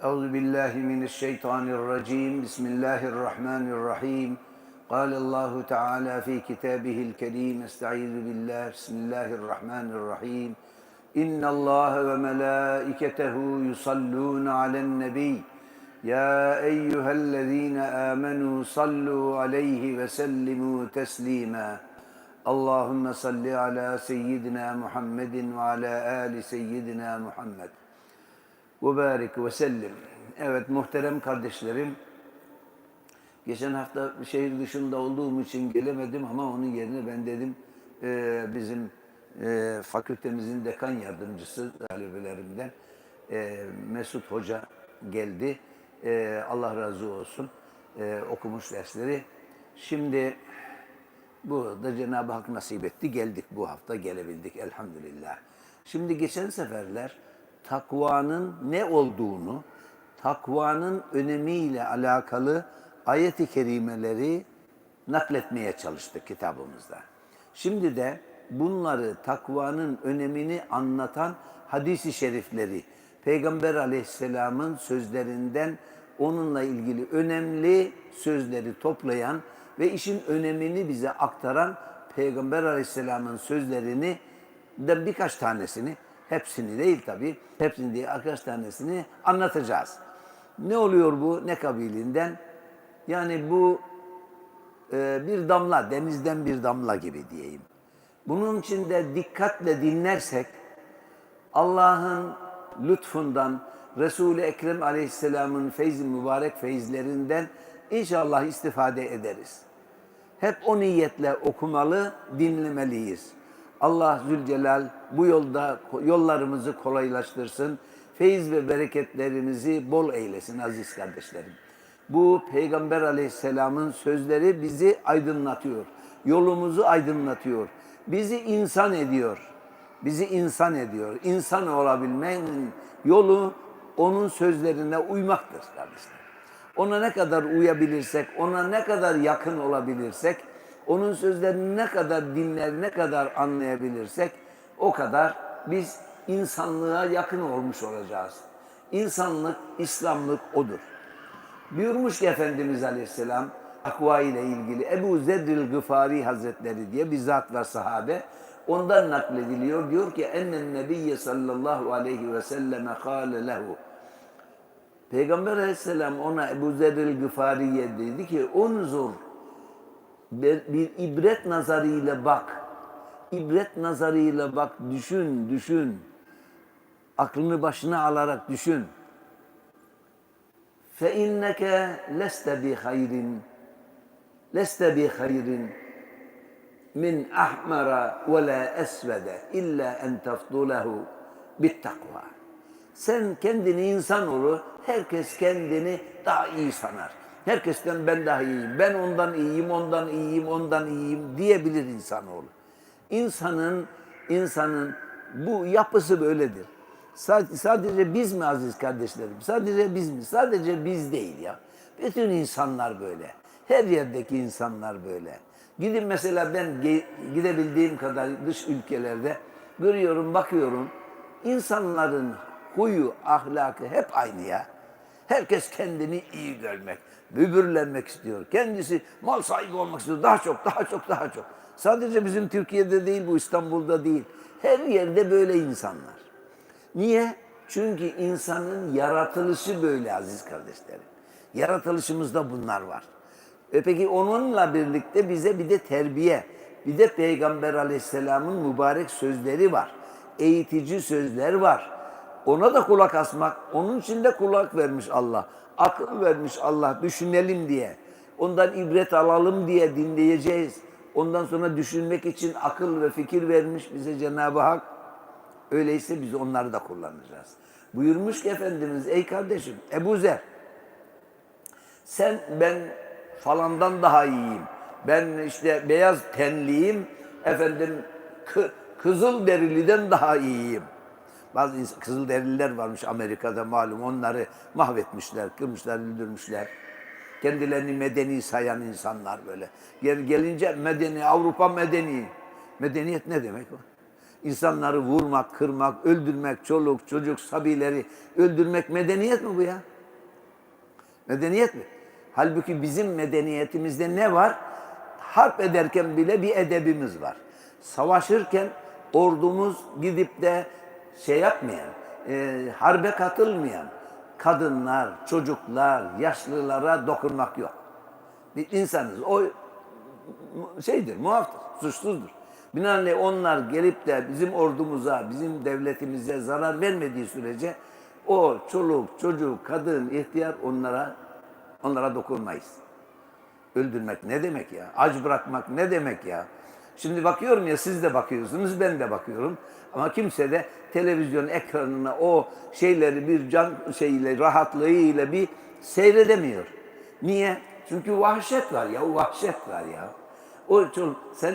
أعوذ بالله من الشيطان الرجيم. بسم الله الرحمن الرحيم. قال الله تعالى في كتابه الكريم استعيذ بالله. بسم الله الرحمن الرحيم. إن الله وملائكته يصلون على النبي. يا أيها الذين آمنوا صلوا عليه وسلموا تسليما. اللهم صل على سيدنا محمد وعلى آل سيدنا محمد. Mübarek ve sellem. Evet muhterem kardeşlerim. Geçen hafta şehir dışında olduğum için gelemedim ama onun yerine ben dedim e, bizim e, fakültemizin dekan yardımcısı talebelerimden e, Mesut Hoca geldi. E, Allah razı olsun. E, okumuş dersleri. Şimdi bu da Cenab-ı Hak nasip etti. Geldik bu hafta gelebildik elhamdülillah. Şimdi geçen seferler takvanın ne olduğunu, takvanın önemiyle alakalı ayet-i kerimeleri nakletmeye çalıştık kitabımızda. Şimdi de bunları takvanın önemini anlatan hadisi şerifleri, Peygamber aleyhisselamın sözlerinden onunla ilgili önemli sözleri toplayan ve işin önemini bize aktaran Peygamber aleyhisselamın sözlerini de birkaç tanesini, hepsini değil tabii, hepsini değil birkaç tanesini anlatacağız. Ne oluyor bu, ne kabilinden? Yani bu e, bir damla, denizden bir damla gibi diyeyim. Bunun için de dikkatle dinlersek Allah'ın lütfundan, Resul-i Ekrem Aleyhisselam'ın feyz mübarek feyizlerinden inşallah istifade ederiz. Hep o niyetle okumalı, dinlemeliyiz. Allah Zülcelal bu yolda yollarımızı kolaylaştırsın. Feyiz ve bereketlerimizi bol eylesin aziz kardeşlerim. Bu Peygamber Aleyhisselam'ın sözleri bizi aydınlatıyor. Yolumuzu aydınlatıyor. Bizi insan ediyor. Bizi insan ediyor. İnsan olabilmenin yolu onun sözlerine uymaktır kardeşler. Ona ne kadar uyabilirsek, ona ne kadar yakın olabilirsek, onun sözlerini ne kadar dinler, ne kadar anlayabilirsek o kadar biz insanlığa yakın olmuş olacağız. İnsanlık, İslamlık odur. Buyurmuş ki Efendimiz Aleyhisselam takva ile ilgili Ebu Zedril Gıfari Hazretleri diye bir zat var sahabe. Ondan naklediliyor. Diyor ki ennen nebiyye sallallahu aleyhi ve selleme kâle lehu. Peygamber aleyhisselam ona Ebu Zerril Gıfariye dedi ki unzur bir, ibret nazarıyla bak. İbret nazarıyla bak, düşün, düşün. Aklını başına alarak düşün. Bi hayrin. Leste bi hayrin min ahmara ve la esvede illa en tefdulehu bit takva. Sen kendini insanoğlu, herkes kendini daha iyi sanar. Herkesten ben daha iyiyim, ben ondan iyiyim, ondan iyiyim, ondan iyiyim diyebilir insanoğlu. İnsanın, insanın bu yapısı böyledir. Sadece biz mi aziz kardeşlerim? Sadece biz mi? Sadece biz değil ya. Bütün insanlar böyle. Her yerdeki insanlar böyle. Gidin mesela ben gidebildiğim kadar dış ülkelerde görüyorum, bakıyorum. İnsanların huyu, ahlakı hep aynı ya. Herkes kendini iyi görmek, bübürlenmek istiyor. Kendisi mal sahibi olmak istiyor. Daha çok, daha çok, daha çok. Sadece bizim Türkiye'de değil, bu İstanbul'da değil. Her yerde böyle insanlar. Niye? Çünkü insanın yaratılışı böyle aziz kardeşlerim. Yaratılışımızda bunlar var. E peki onunla birlikte bize bir de terbiye, bir de Peygamber Aleyhisselam'ın mübarek sözleri var. Eğitici sözler var. Ona da kulak asmak, onun için de kulak vermiş Allah. Akıl vermiş Allah, düşünelim diye. Ondan ibret alalım diye dinleyeceğiz. Ondan sonra düşünmek için akıl ve fikir vermiş bize Cenab-ı Hak. Öyleyse biz onları da kullanacağız. Buyurmuş ki Efendimiz, ey kardeşim Ebu Zer, sen ben falandan daha iyiyim. Ben işte beyaz tenliyim, efendim kı, kızıl deriliden daha iyiyim. Bazı kızıl derililer varmış Amerika'da malum onları mahvetmişler, kırmışlar, öldürmüşler. Kendilerini medeni sayan insanlar böyle. Gel, gelince medeni, Avrupa medeni. Medeniyet ne demek o? İnsanları vurmak, kırmak, öldürmek, çoluk, çocuk, sabileri öldürmek medeniyet mi bu ya? Medeniyet mi? Halbuki bizim medeniyetimizde ne var? Harp ederken bile bir edebimiz var. Savaşırken ordumuz gidip de şey yapmayan, e, harbe katılmayan kadınlar, çocuklar, yaşlılara dokunmak yok. Bir insanız. O şeydir, muaftır, suçsuzdur. Binaenaleyh onlar gelip de bizim ordumuza, bizim devletimize zarar vermediği sürece o çoluk, çocuk, kadın, ihtiyar onlara onlara dokunmayız. Öldürmek ne demek ya? Aç bırakmak ne demek ya? Şimdi bakıyorum ya siz de bakıyorsunuz, ben de bakıyorum. Ama kimse de televizyon ekranına o şeyleri bir can şeyle, rahatlığıyla bir seyredemiyor. Niye? Çünkü vahşet var ya, vahşet var ya. O için sen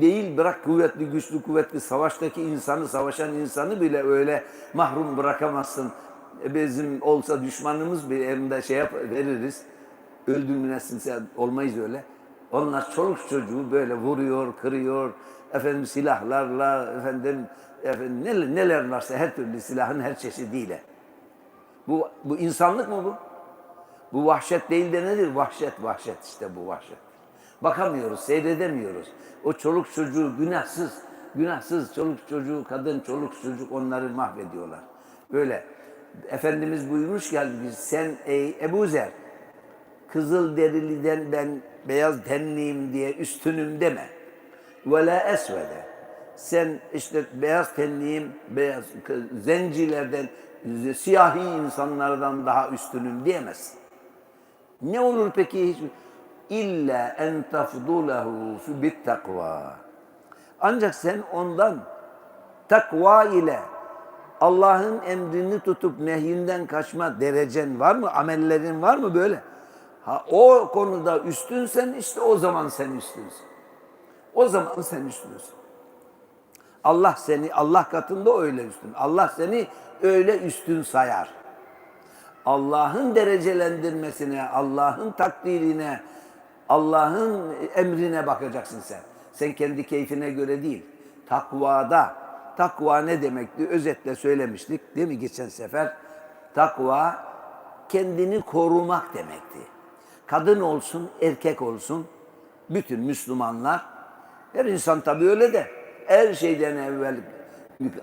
değil bırak kuvvetli, güçlü, kuvvetli savaştaki insanı, savaşan insanı bile öyle mahrum bırakamazsın. E Bizim olsa düşmanımız bir elinde şey yap, veririz. Öldürmesinse olmayız öyle. Onlar çoluk çocuğu böyle vuruyor, kırıyor. Efendim silahlarla, efendim, efendim neler, neler varsa her türlü silahın her çeşidiyle. Bu, bu insanlık mı bu? Bu vahşet değil de nedir? Vahşet, vahşet işte bu vahşet. Bakamıyoruz, seyredemiyoruz. O çoluk çocuğu günahsız, günahsız çoluk çocuğu, kadın çoluk çocuk onları mahvediyorlar. Böyle. Efendimiz buyurmuş ki biz sen ey Ebu Zer, kızıl deriliden ben beyaz tenliyim diye üstünüm deme. Ve la esvede. Sen işte beyaz tenliyim, beyaz zencilerden, siyahi insanlardan daha üstünüm diyemezsin. Ne olur peki hiç? İlla en tafdulehu bit takva. Ancak sen ondan takva ile Allah'ın emrini tutup nehyinden kaçma derecen var mı? Amellerin var mı böyle? Ha, o konuda üstünsen işte o zaman sen üstünsün. O zaman sen üstünsün. Allah seni Allah katında öyle üstün. Allah seni öyle üstün sayar. Allah'ın derecelendirmesine, Allah'ın takdirine, Allah'ın emrine bakacaksın sen. Sen kendi keyfine göre değil. Takvada, takva ne demekti? Özetle söylemiştik değil mi geçen sefer? Takva kendini korumak demekti. Kadın olsun, erkek olsun, bütün Müslümanlar, her insan tabii öyle de, her şeyden evvel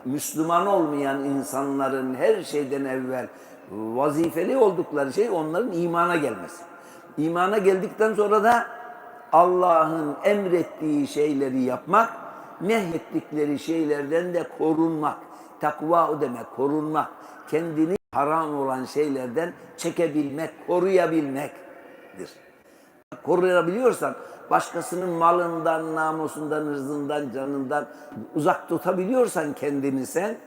Müslüman olmayan insanların her şeyden evvel vazifeli oldukları şey onların imana gelmesi. İmana geldikten sonra da Allah'ın emrettiği şeyleri yapmak, nehyettikleri şeylerden de korunmak. Takva o demek, korunmak. Kendini haram olan şeylerden çekebilmek, koruyabilmektir. Koruyabiliyorsan başkasının malından, namusundan, hırzından, canından uzak tutabiliyorsan kendini sen,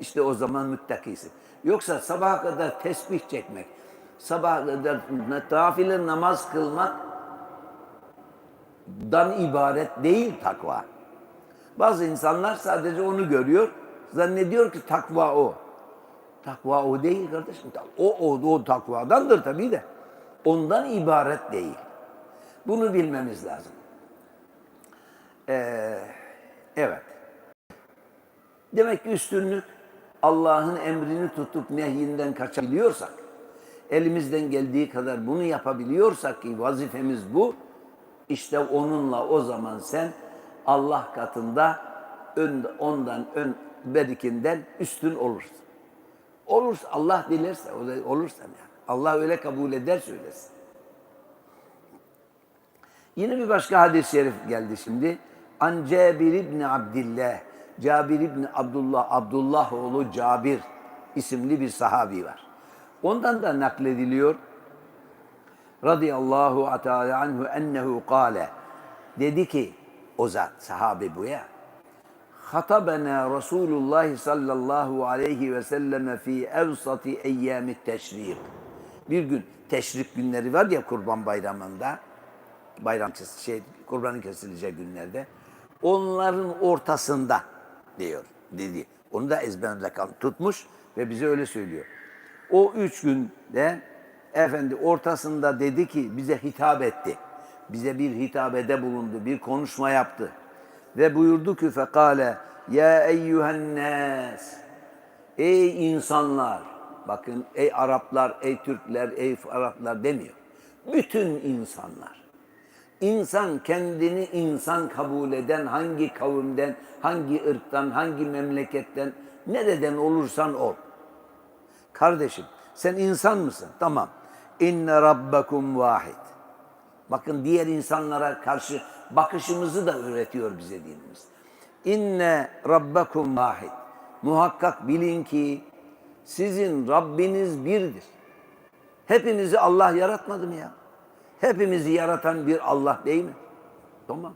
işte o zaman müttakisin. Yoksa sabaha kadar tesbih çekmek, sabaha kadar nafile namaz kılmak dan ibaret değil takva. Bazı insanlar sadece onu görüyor, zannediyor ki takva o. Takva o değil kardeşim. O, o, o takvadandır tabii de. Ondan ibaret değil. Bunu bilmemiz lazım. Ee, evet. Demek ki üstünlük Allah'ın emrini tutup nehyinden kaçabiliyorsak, elimizden geldiği kadar bunu yapabiliyorsak ki vazifemiz bu, işte onunla o zaman sen Allah katında ön, ondan ön berikinden üstün olursun. Olursa Allah dilerse olursan yani. Allah öyle kabul eder söylesin. Yine bir başka hadis-i şerif geldi şimdi. An Cabir ibn Abdillah. Cabir ibn Abdullah, Abdullah oğlu Cabir isimli bir sahabi var. Ondan da naklediliyor. Radıyallahu teala anhu ennehu kâle. Dedi ki o zat sahabi bu ya. Hatabena Resulullah sallallahu aleyhi ve selleme fi evsati eyyamit teşrik. Bir gün teşrik günleri var ya kurban bayramında bayram şey kurbanın kesileceği günlerde onların ortasında diyor dedi. Onu da ezberinde tutmuş ve bize öyle söylüyor. O üç günde efendi ortasında dedi ki bize hitap etti. Bize bir hitabede bulundu, bir konuşma yaptı. Ve buyurdu ki fekale Ya eyyühen nas. Ey insanlar. Bakın ey Araplar, ey Türkler, ey Araplar demiyor. Bütün insanlar. İnsan kendini insan kabul eden hangi kavimden, hangi ırktan, hangi memleketten, nereden olursan ol. Kardeşim sen insan mısın? Tamam. İnne rabbakum vahid. Bakın diğer insanlara karşı bakışımızı da öğretiyor bize dinimiz. İnne rabbakum vahid. Muhakkak bilin ki sizin Rabbiniz birdir. Hepimizi Allah yaratmadı mı ya? Hepimizi yaratan bir Allah değil mi? Tamam.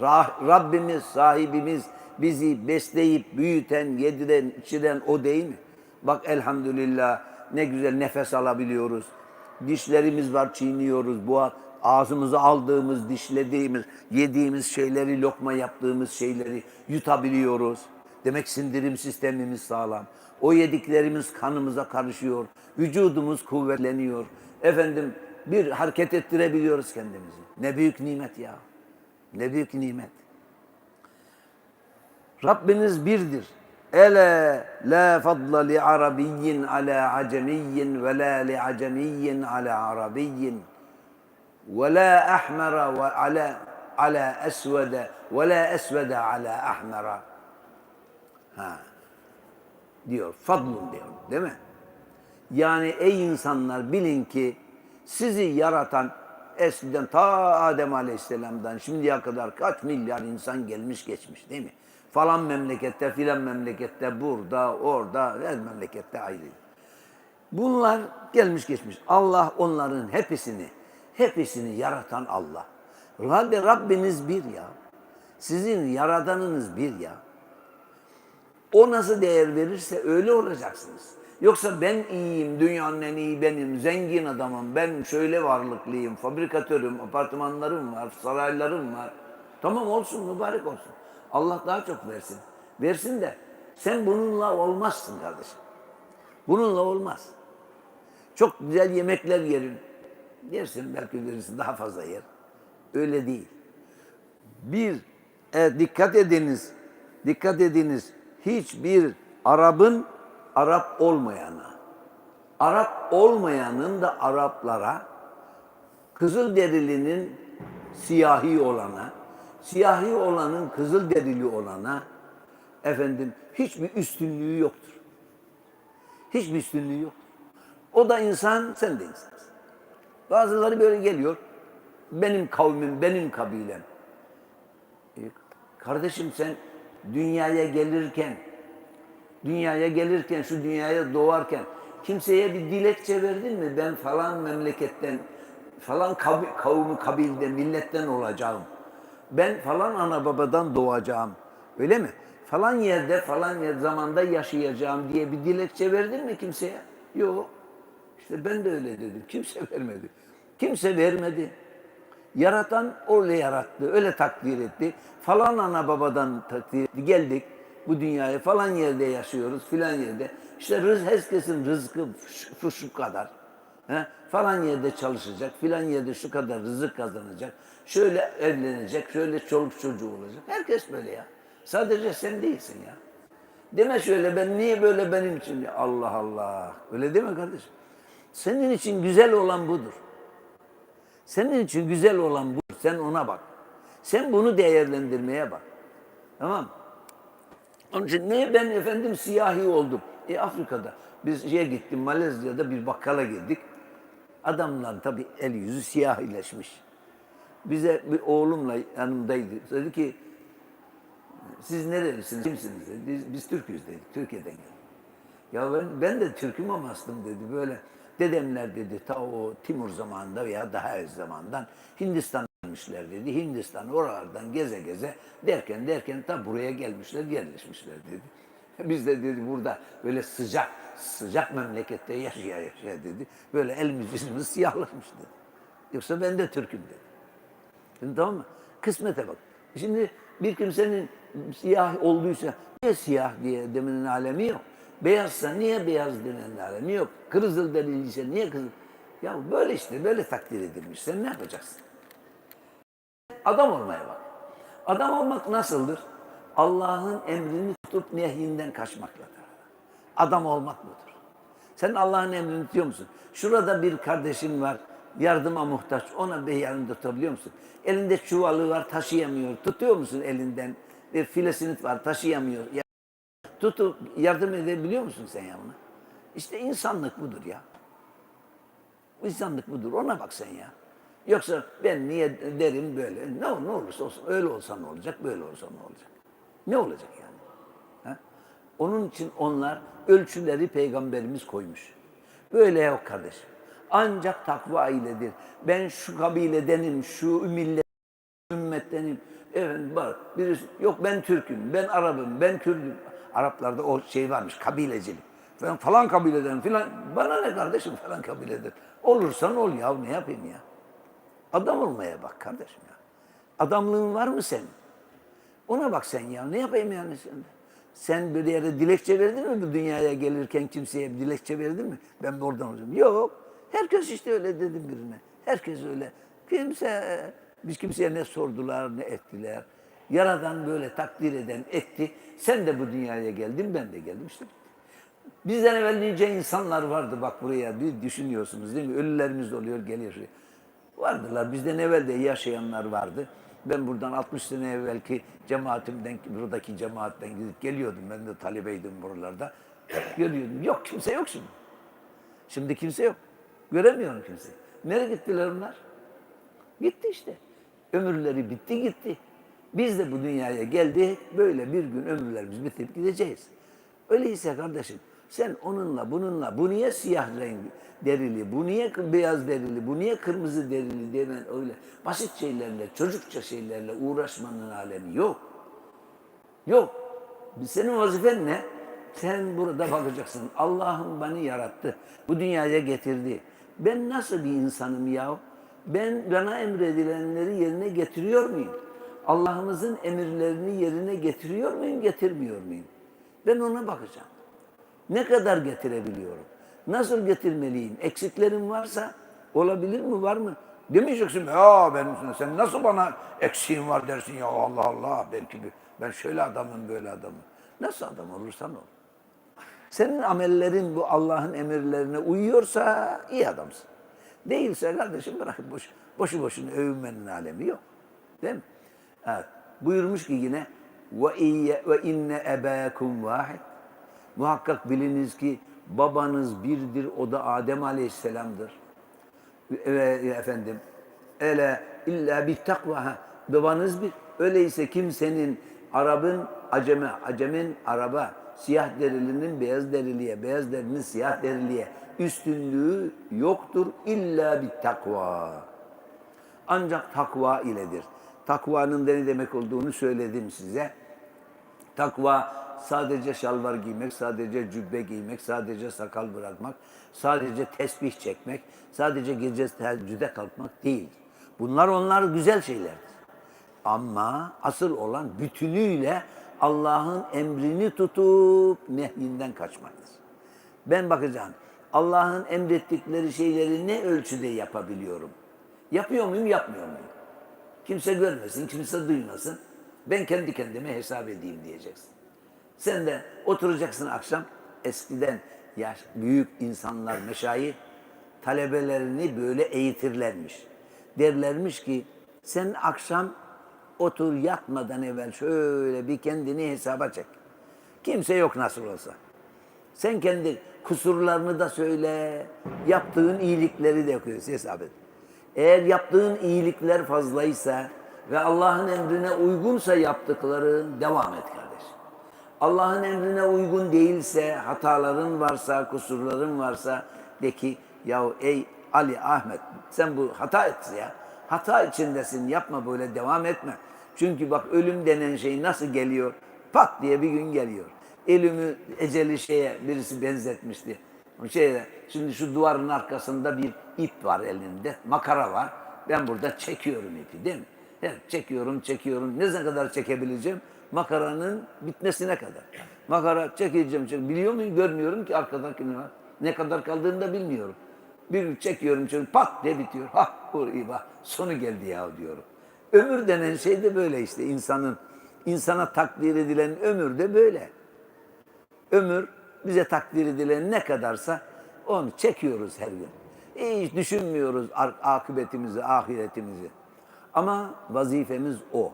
Ra- Rabbimiz, sahibimiz, bizi besleyip büyüten, yediren, içiren o değil mi? Bak elhamdülillah ne güzel nefes alabiliyoruz. Dişlerimiz var çiğniyoruz. Bu ağzımıza aldığımız, dişlediğimiz, yediğimiz şeyleri, lokma yaptığımız şeyleri yutabiliyoruz. Demek sindirim sistemimiz sağlam. O yediklerimiz kanımıza karışıyor. Vücudumuz kuvvetleniyor. Efendim bir hareket ettirebiliyoruz kendimizi. Ne büyük nimet ya. Ne büyük nimet. Rabbiniz birdir. Ele la fadla li arabiyyin ala acemiyyin ve la li acemiyyin ala arabiyyin ve la ahmera ve ala ala esvede ve la esvede ala ahmera. Ha. Diyor. Fadlun diyor. Değil mi? Yani ey insanlar bilin ki sizi yaratan eskiden ta Adem Aleyhisselam'dan şimdiye kadar kaç milyar insan gelmiş geçmiş değil mi? Falan memlekette filan memlekette burada orada her memlekette ayrı. Bunlar gelmiş geçmiş. Allah onların hepsini hepsini yaratan Allah. Rabbi, Rabbiniz bir ya. Sizin yaradanınız bir ya. O nasıl değer verirse öyle olacaksınız. Yoksa ben iyiyim, dünyanın en iyi benim, zengin adamım, ben şöyle varlıklıyım, fabrikatörüm, apartmanlarım var, saraylarım var. Tamam olsun, mübarek olsun. Allah daha çok versin. Versin de sen bununla olmazsın kardeşim. Bununla olmaz. Çok güzel yemekler yerim. Yersin belki verirsin daha fazla yer. Öyle değil. Bir, e, dikkat ediniz, dikkat ediniz. Hiçbir Arap'ın Arap olmayana, Arap olmayanın da Araplara, Kızılderilinin siyahi olana, siyahi olanın Kızılderili olana, efendim hiçbir üstünlüğü yoktur. Hiçbir üstünlüğü yok. O da insan, sen de insansın. Bazıları böyle geliyor. Benim kavmim, benim kabilem. E, kardeşim sen dünyaya gelirken, dünyaya gelirken, şu dünyaya doğarken kimseye bir dilekçe verdin mi? Ben falan memleketten, falan kabi- kavmi, kabilden, milletten olacağım. Ben falan ana babadan doğacağım. Öyle mi? Falan yerde, falan yer zamanda yaşayacağım diye bir dilekçe verdin mi kimseye? Yok. İşte ben de öyle dedim. Kimse vermedi. Kimse vermedi. Yaratan öyle yarattı, öyle takdir etti. Falan ana babadan takdir etti. Geldik bu dünyaya falan yerde yaşıyoruz, filan yerde. İşte rız, herkesin rızkı şu, şu kadar. He? Falan yerde çalışacak, filan yerde şu kadar rızık kazanacak. Şöyle evlenecek, şöyle çoluk çocuğu olacak. Herkes böyle ya. Sadece sen değilsin ya. Deme şöyle ben niye böyle benim için? Ya Allah Allah. Öyle deme kardeşim. Senin için güzel olan budur. Senin için güzel olan bu. Sen ona bak. Sen bunu değerlendirmeye bak. Tamam? Onun için niye ben efendim siyahi oldum? E Afrika'da biz şeye gittim Malezya'da bir bakkala girdik. Adamlar tabii el yüzü siyahileşmiş. Bize bir oğlumla yanımdaydı. Dedi ki siz nerelisiniz, kimsiniz dedi. Biz, biz Türk'üz dedik, Türkiye'den geldik. Ya ben, ben de Türk'üm ama aslında dedi böyle. Dedemler dedi ta o Timur zamanında veya daha ez zamandan Hindistan dedi. Hindistan oralardan geze geze derken derken ta buraya gelmişler, yerleşmişler dedi. Biz de dedi burada böyle sıcak, sıcak memlekette yaşaya yaşaya dedi. Böyle elimiz yüzümüz siyahlaşmış dedi. Yoksa ben de Türk'üm dedi. Şimdi tamam mı? Kısmete bak. Şimdi bir kimsenin siyah olduysa niye siyah diye demenin alemi yok. Beyazsa niye beyaz demenin alemi yok. Kızıl denilmişse niye kızıl? Ya böyle işte böyle takdir edilmiş. Sen ne yapacaksın? Adam olmaya bak. Adam olmak nasıldır? Allah'ın emrini tutup nehyinden kaçmakladır. Adam olmak budur. Sen Allah'ın emrini tutuyor musun? Şurada bir kardeşin var, yardıma muhtaç. Ona bir yanında tutabiliyor musun? Elinde çuvalı var, taşıyamıyor. Tutuyor musun elinden? Bir filesinit var, taşıyamıyor. Tutup yardım edebiliyor musun sen ya ona? İşte insanlık budur ya. İnsanlık budur. Ona bak sen ya. Yoksa ben niye derim böyle. Ne, ol- ne olursa olsun. Öyle olsa ne olacak, böyle olsa ne olacak? Ne olacak yani? Ha? Onun için onlar ölçüleri peygamberimiz koymuş. Böyle yok kardeşim. Ancak takva iledir. Ben şu kabiledenim, şu millet ümmettenim. Efendim var. Birisi yok ben Türk'üm, ben Arap'ım, ben Kürd'üm. Araplarda o şey varmış kabilecilik. Falan, falan kabileden filan. Bana ne kardeşim falan kabileden. Olursan ol ya ne yapayım ya. Adam olmaya bak kardeşim ya. Adamlığın var mı senin? Ona bak sen ya. Ne yapayım yani sen? Sen bir yere dilekçe verdin mi bu dünyaya gelirken kimseye bir dilekçe verdin mi? Ben oradan olacağım. Yok. Herkes işte öyle dedim birine. Herkes öyle. Kimse, biz kimseye ne sordular ne ettiler. Yaradan böyle takdir eden etti. Sen de bu dünyaya geldin ben de geldim işte. Bizden evvel nice insanlar vardı bak buraya bir düşünüyorsunuz değil mi? Ölülerimiz de oluyor geliyor. Vardılar bizden evvel de yaşayanlar vardı. Ben buradan 60 sene evvelki cemaatimden, buradaki cemaatten gidip geliyordum. Ben de talebeydim buralarda. Görüyordum. Yok kimse yok şimdi. Şimdi kimse yok. Göremiyorum kimse. Nereye gittiler onlar? Gitti işte. Ömürleri bitti gitti. Biz de bu dünyaya geldik. Böyle bir gün ömürlerimiz bitip gideceğiz. Öyleyse kardeşim sen onunla bununla bu niye siyah renk derili, bu niye beyaz derili, bu niye kırmızı derili denen öyle basit şeylerle, çocukça şeylerle uğraşmanın alemi yok. Yok. Senin vazifen ne? Sen burada bakacaksın. Allah'ım beni yarattı. Bu dünyaya getirdi. Ben nasıl bir insanım ya? Ben bana emredilenleri yerine getiriyor muyum? Allah'ımızın emirlerini yerine getiriyor muyum, getirmiyor muyum? Ben ona bakacağım. Ne kadar getirebiliyorum? Nasıl getirmeliyim? Eksiklerim varsa olabilir mi, var mı? Demeyeceksin, ya ben, sen nasıl bana eksiğin var dersin ya Allah Allah belki bir, ben şöyle adamım böyle adamım. Nasıl adam olursan ol. Senin amellerin bu Allah'ın emirlerine uyuyorsa iyi adamsın. Değilse kardeşim bırak boş, boşu boşuna övünmenin alemi yok. Değil mi? Evet. Buyurmuş ki yine ve iyye ve inne ebâkum vahid. Muhakkak biliniz ki babanız birdir o da Adem Aleyhisselam'dır. Ve efendim ele illa bir takva ha, babanız bir. Öyleyse kimsenin Arap'ın aceme, acemin Arap'a, siyah derilinin beyaz deriliye, beyaz derinin siyah deriliye üstünlüğü yoktur illa bir takva. Ancak takva iledir. Takvanın da ne demek olduğunu söyledim size. Takva sadece şalvar giymek, sadece cübbe giymek, sadece sakal bırakmak, sadece tesbih çekmek, sadece gece teheccüde kalkmak değil. Bunlar onlar güzel şeylerdir. Ama asıl olan bütünüyle Allah'ın emrini tutup nehyinden kaçmaktır. Ben bakacağım. Allah'ın emrettikleri şeyleri ne ölçüde yapabiliyorum? Yapıyor muyum, yapmıyor muyum? Kimse görmesin, kimse duymasın. Ben kendi kendime hesap edeyim diyeceksin. Sen de oturacaksın akşam. Eskiden yaş, büyük insanlar, meşayih talebelerini böyle eğitirlermiş. Derlermiş ki sen akşam otur yatmadan evvel şöyle bir kendini hesaba çek. Kimse yok nasıl olsa. Sen kendi kusurlarını da söyle, yaptığın iyilikleri de okuyorsun hesap et. Eğer yaptığın iyilikler fazlaysa ve Allah'ın emrine uygunsa yaptıkların devam et kardeşim. Allah'ın emrine uygun değilse, hataların varsa, kusurların varsa de ki yahu ey Ali, Ahmet sen bu hata ettin ya. Hata içindesin yapma böyle devam etme. Çünkü bak ölüm denen şey nasıl geliyor? Pat diye bir gün geliyor. Ölümü eceli şeye birisi benzetmişti. Şeye, şimdi şu duvarın arkasında bir ip var elinde, makara var. Ben burada çekiyorum ipi değil mi? Evet, çekiyorum, çekiyorum. Ne kadar çekebileceğim? Makaranın bitmesine kadar. Makara çekeceğim, çekeceğim. Biliyor muyum? Görmüyorum ki arkadaki ne var. Ne kadar kaldığını da bilmiyorum. Bir çekiyorum, çekiyorum, pat diye bitiyor. Ha, bu iyi bak, sonu geldi ya diyorum. Ömür denen şey de böyle işte insanın insana takdir edilen ömür de böyle. Ömür bize takdir edilen ne kadarsa onu çekiyoruz her gün. Hiç düşünmüyoruz akıbetimizi, ahiretimizi. Ama vazifemiz o.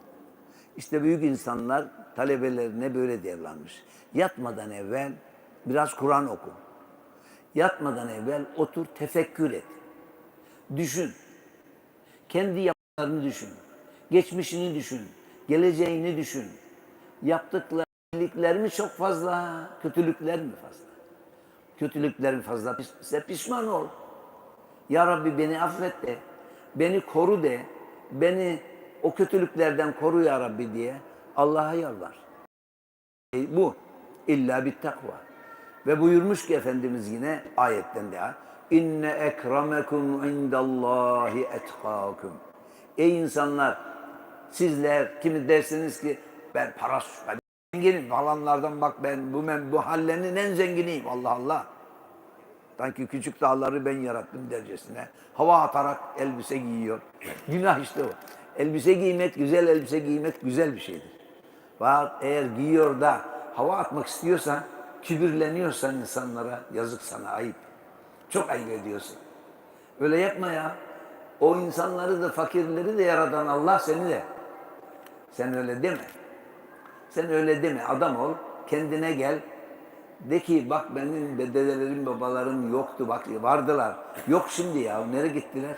İşte büyük insanlar talebelerine böyle davranmış. Yatmadan evvel biraz Kur'an oku. Yatmadan evvel otur tefekkür et. Düşün. Kendi yaptıklarını düşün. Geçmişini düşün. Geleceğini düşün. Yaptıkları iyilikler mi çok fazla, kötülükler mi fazla? Kötülükler mi fazla? İse pişman ol. Ya Rabbi beni affet de, beni koru de, beni o kötülüklerden koru ya Rabbi diye Allah'a yalvar. E, bu illa bir takva. Ve buyurmuş ki Efendimiz yine ayetten de inne ekremekum indallahi etkakum. Ey insanlar sizler kimi dersiniz ki ben parası ben zenginim falanlardan bak ben bu men bu hallenin en zenginiyim Allah Allah. Sanki küçük dağları ben yarattım dercesine. Hava atarak elbise giyiyor. Günah işte o. Elbise giymek, güzel elbise giymek güzel bir şeydir. Fakat eğer giyiyor da hava atmak istiyorsan, kibirleniyorsan insanlara yazık sana ayıp. Çok ayıp ediyorsun. Öyle yapma ya. O insanları da fakirleri de yaradan Allah seni de. Sen öyle deme. Sen öyle deme. Adam ol. Kendine gel. De ki bak benim dedelerim babalarım yoktu bak vardılar. Yok şimdi ya nereye gittiler?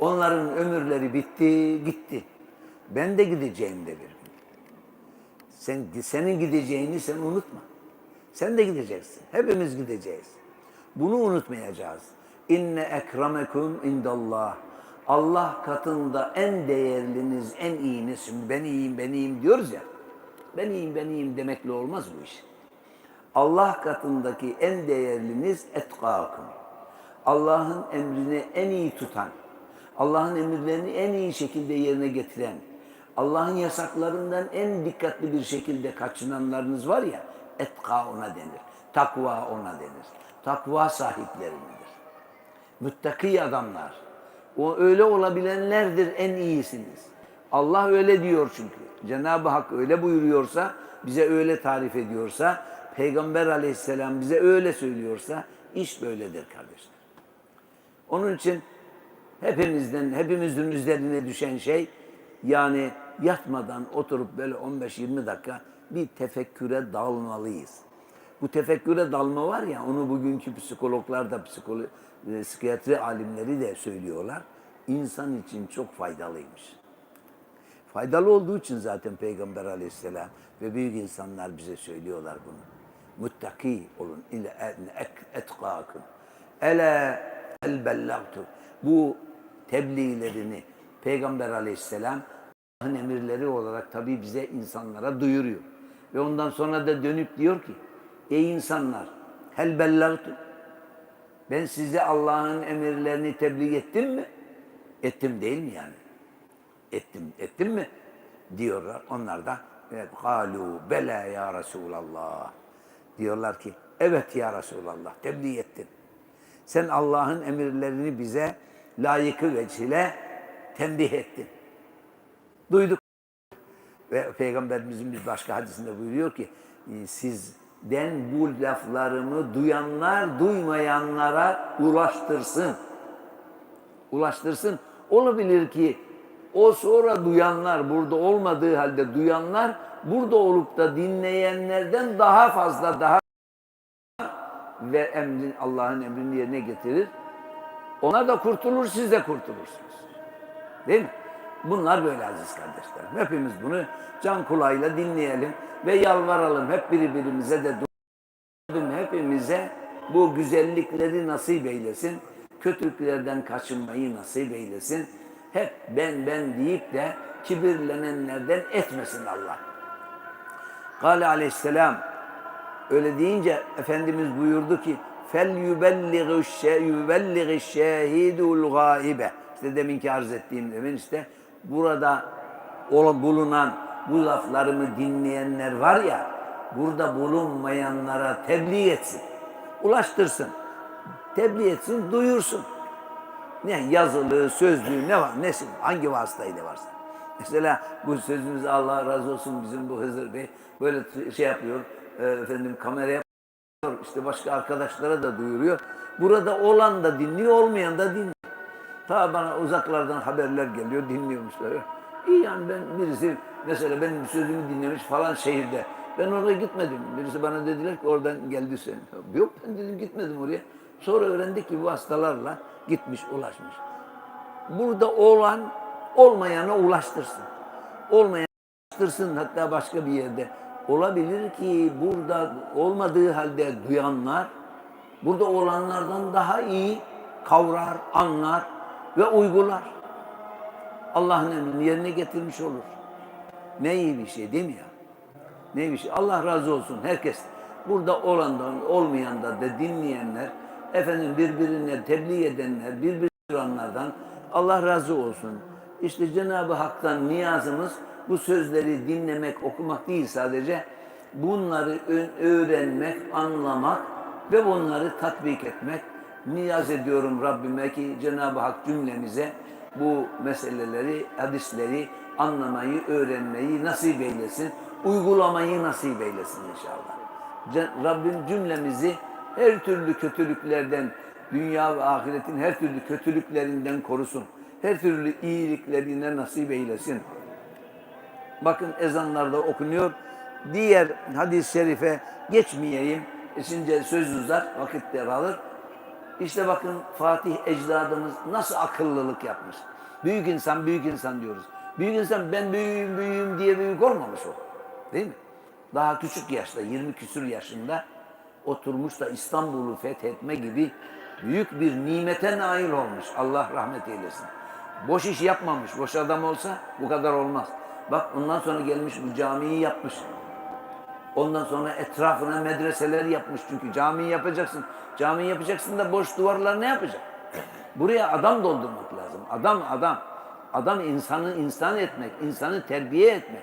Onların ömürleri bitti gitti. Ben de gideceğim de bir gün. Sen, senin gideceğini sen unutma. Sen de gideceksin. Hepimiz gideceğiz. Bunu unutmayacağız. İnne ekremekum indallah. Allah katında en değerliniz, en iyiniz. Şimdi ben iyiyim, ben iyiyim diyoruz ya. Ben iyiyim, ben iyiyim demekle olmaz bu iş. Allah katındaki en değerliniz etkâkum. Allah'ın emrini en iyi tutan, Allah'ın emirlerini en iyi şekilde yerine getiren, Allah'ın yasaklarından en dikkatli bir şekilde kaçınanlarınız var ya, etka ona denir. Takva ona denir. Takva sahiplerindendir. Müttaki adamlar. O öyle olabilenlerdir en iyisiniz. Allah öyle diyor çünkü. Cenab-ı Hak öyle buyuruyorsa, bize öyle tarif ediyorsa, Peygamber aleyhisselam bize öyle söylüyorsa iş böyledir kardeşler. Onun için hepimizden, hepimizin üzerine düşen şey yani yatmadan oturup böyle 15-20 dakika bir tefekküre dalmalıyız. Bu tefekküre dalma var ya onu bugünkü psikologlar da psikolo e, psikiyatri alimleri de söylüyorlar. İnsan için çok faydalıymış. Faydalı olduğu için zaten Peygamber aleyhisselam ve büyük insanlar bize söylüyorlar bunu. Muttaki olun. İle etkâküm. Ele el bellagtu. Bu tebliğlerini Peygamber aleyhisselam Allah'ın emirleri olarak tabii bize insanlara duyuruyor. Ve ondan sonra da dönüp diyor ki Ey insanlar hel bellagtu. Ben size Allah'ın emirlerini tebliğ ettim mi? Ettim değil mi yani? Ettim, ettim mi? Diyorlar. Onlar da galu bela ya Resulallah. Diyorlar ki evet ya Resulallah tebliğ ettin. Sen Allah'ın emirlerini bize layıkı veçile tembih ettin. Duyduk. Ve Peygamberimizin bir başka hadisinde buyuruyor ki sizden bu laflarımı duyanlar duymayanlara ulaştırsın. Ulaştırsın. Olabilir ki o sonra duyanlar, burada olmadığı halde duyanlar, burada olup da dinleyenlerden daha fazla, daha ve emrin Allah'ın emrini yerine getirir. Ona da kurtulur, siz de kurtulursunuz. Değil mi? Bunlar böyle aziz kardeşlerim. Hepimiz bunu can kulağıyla dinleyelim ve yalvaralım. Hep birbirimize de Rabbim hepimize bu güzellikleri nasip eylesin. Kötülüklerden kaçınmayı nasip eylesin. Hep ben ben deyip de kibirlenenlerden etmesin Allah. Kale aleyhisselam öyle deyince Efendimiz buyurdu ki fel yubellighi şehidul gaibe. İşte deminki arz ettiğim demin işte burada bulunan bu laflarımı dinleyenler var ya burada bulunmayanlara tebliğ etsin. Ulaştırsın. Tebliğ etsin, duyursun. Ne yazılı, sözlü ne var, nesin, hangi vasıtayla varsa. Mesela bu sözümüz Allah razı olsun bizim bu Hızır Bey böyle şey yapıyor. e, efendim kameraya işte başka arkadaşlara da duyuruyor. Burada olan da dinliyor, olmayan da dinliyor. Ta bana uzaklardan haberler geliyor, dinliyormuşlar. İyi yani ben birisi mesela benim sözümü dinlemiş falan şehirde. Ben oraya gitmedim. Birisi bana dediler ki oradan geldi sen. Yok ben dedim gitmedim oraya. Sonra öğrendik ki bu hastalarla gitmiş, ulaşmış. Burada olan olmayana ulaştırsın. Olmayan ulaştırsın hatta başka bir yerde. Olabilir ki burada olmadığı halde duyanlar burada olanlardan daha iyi kavrar, anlar ve uygular. Allah'ın emrini yerine getirmiş olur. Ne iyi bir şey değil mi ya? Ne iyi bir şey. Allah razı olsun herkes. Burada olandan, olmayandan da dinleyenler, efendim birbirine tebliğ edenler, birbirine duranlardan Allah razı olsun. İşte Cenab-ı Hak'tan niyazımız bu sözleri dinlemek, okumak değil sadece. Bunları öğrenmek, anlamak ve bunları tatbik etmek. Niyaz ediyorum Rabbime ki Cenab-ı Hak cümlemize bu meseleleri, hadisleri anlamayı, öğrenmeyi nasip eylesin. Uygulamayı nasip eylesin inşallah. Rabbim cümlemizi her türlü kötülüklerden, dünya ve ahiretin her türlü kötülüklerinden korusun. Her türlü iyiliklerine nasip eylesin. Bakın ezanlarda okunuyor. Diğer hadis-i şerife geçmeyeyim. Şimdi söz uzar, vakit alır. İşte bakın Fatih ecdadımız nasıl akıllılık yapmış. Büyük insan, büyük insan diyoruz. Büyük insan ben büyüğüm, büyüğüm diye büyük olmamış o. Değil mi? Daha küçük yaşta, 20 küsur yaşında oturmuş da İstanbul'u fethetme gibi büyük bir nimete nail olmuş. Allah rahmet eylesin. Boş iş yapmamış. Boş adam olsa bu kadar olmaz. Bak ondan sonra gelmiş bu camiyi yapmış. Ondan sonra etrafına medreseler yapmış. Çünkü camiyi yapacaksın. Camiyi yapacaksın da boş duvarlar ne yapacak? Buraya adam doldurmak lazım. Adam adam. Adam insanı insan etmek, insanı terbiye etmek.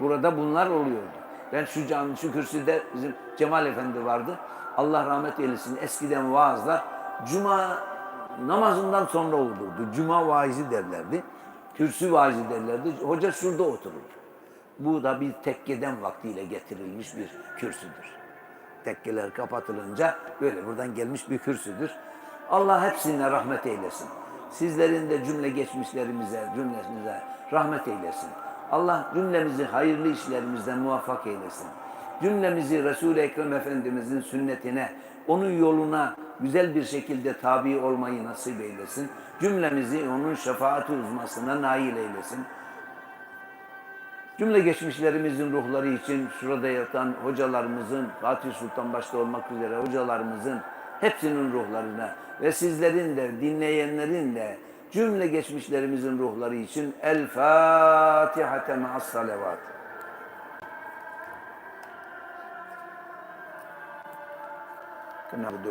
Burada bunlar oluyordu. Ben şu cami, şu kürsüde bizim Cemal Efendi vardı. Allah rahmet eylesin. Eskiden vaazlar cuma namazından sonra olurdu. Cuma vaizi derlerdi. Kürsü vaizi derlerdi. Hoca şurada otururdu. Bu da bir tekkeden vaktiyle getirilmiş bir kürsüdür. Tekkeler kapatılınca böyle buradan gelmiş bir kürsüdür. Allah hepsine rahmet eylesin. Sizlerin de cümle geçmişlerimize, cümlemize rahmet eylesin. Allah cümlemizi hayırlı işlerimizden muvaffak eylesin. Cümlemizi Resul-i Ekrem Efendimizin sünnetine, onun yoluna güzel bir şekilde tabi olmayı nasip eylesin. Cümlemizi onun şefaati uzmasına nail eylesin. Cümle geçmişlerimizin ruhları için şurada yatan hocalarımızın, Fatih Sultan başta olmak üzere hocalarımızın hepsinin ruhlarına ve sizlerin de dinleyenlerin de cümle geçmişlerimizin ruhları için El Fatiha ma'as salavat.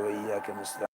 İyyâke nestaîn.